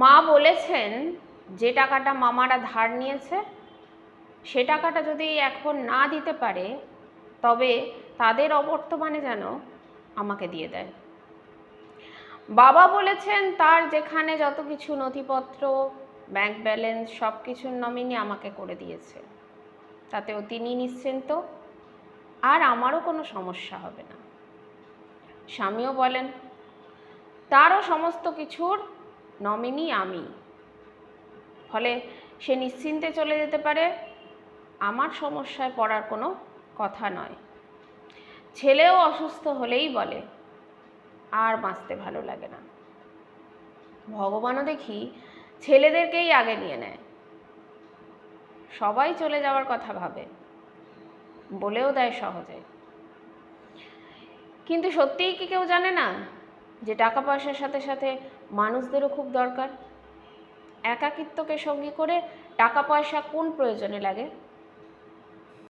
মা বলেছেন, যে টাকাটা মামারা ধার নিয়েছে, সে টাকাটা যদি এখন না দিতে পারে, তবে তাদের অবর্তমানে যেন আমাকে দিয়ে দেয়। বাবা বলেছেন, তার যেখানে যত কিছু নথিপত্র ব্যাংক ব্যালেন্স সব কিছুর নমিনি আমাকে করে দিয়েছে। তাতেও তিনি নিশ্চিন্ত, আর আমারও কোনো সমস্যা হবে না। স্বামীও বলেন, তারও সমস্ত কিছুর নমিনি আমি। ফলে সে নিশ্চিন্তে চলে যেতে পারে, আমার সমস্যায় পড়ার কোনো কথা নয়। ছেলেও অসুস্থ হলেই বলে, আর বাঁচতে ভালো লাগে না। ভগবানও দেখি ছেলেদেরকেই আগে নিয়ে নেয়। সবাই চলে যাওয়ার কথা ভাবে, বলেও দেয় সহজে। কিন্তু সত্যিই কি কেউ জানে না যে টাকা পয়সার সাথে সাথে মানুষদেরও খুব দরকার। একাকিত্বকে সঙ্গী করে টাকা পয়সা কোন প্রয়োজনে লাগে?